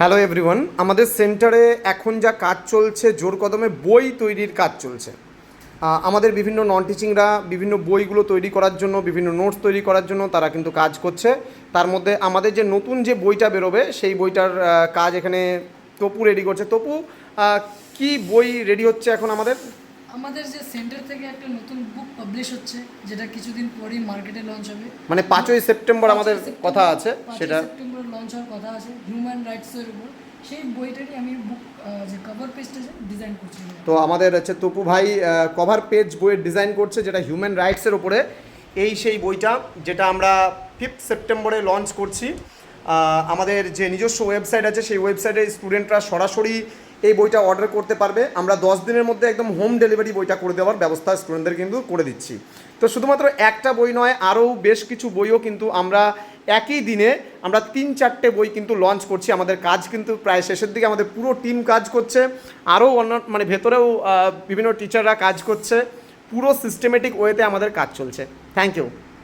Hello everyone আমাদের সেন্টারে এখন যা কাজ চলছে, জোর কদমে বই তৈরির কাজ চলছে। আমাদের বিভিন্ন নন টিচিংরা বিভিন্ন বইগুলো তৈরি করার জন্য, বিভিন্ন নোটস তৈরি করার জন্য তারা কিন্তু কাজ করছে। তার মধ্যে আমাদের যে নতুন যে বইটা বেরোবে, সেই বইটার কাজ এখানে তপু রেডি করছে। তপু কি বই রেডি হচ্ছে এখন আমাদের? আমাদের যে সেন্টার থেকে একটা নতুন বুক পাবলিশ হচ্ছে যেটা কিছুদিন পরেই মার্কেটে লঞ্চ হবে। মানে পাঁচই সেপ্টেম্বর আমাদের কথা আছে সেটা সেপ্টেম্বর লঞ্চ হওয়ার কথা আছে হিউম্যান রাইটসের উপর। সেই বইটারই আমি বুক যে কভার পেজটা ডিজাইন করছি। তো আমাদের হচ্ছে তপু ভাই কভার পেজ বইয়ের ডিজাইন করছে যেটা হিউম্যান রাইটসের ওপরে এই সেই বইটা যেটা আমরা ফিফথ সেপ্টেম্বরে লঞ্চ করছি। আমাদের যে নিজস্ব ওয়েবসাইট আছে, সেই ওয়েবসাইটে স্টুডেন্টরা সরাসরি এই বইটা অর্ডার করতে পারবে। আমরা দশ দিনের মধ্যে একদম হোম ডেলিভারি বইটা করে দেওয়ার ব্যবস্থা স্টুডেন্টদের কিন্তু করে দিচ্ছি। তো শুধুমাত্র একটা বই নয়, আরও বেশ কিছু বইও কিন্তু আমরা একই দিনে আমরা তিন চারটে বই কিন্তু লঞ্চ করছি। আমাদের কাজ কিন্তু প্রায় শেষের দিকে আমাদের পুরো টিম কাজ করছে। আরও অন্য মানে ভেতরেও বিভিন্ন টিচাররা কাজ করছে। পুরো সিস্টেমেটিক ওয়েতে আমাদের কাজ চলছে। Thank you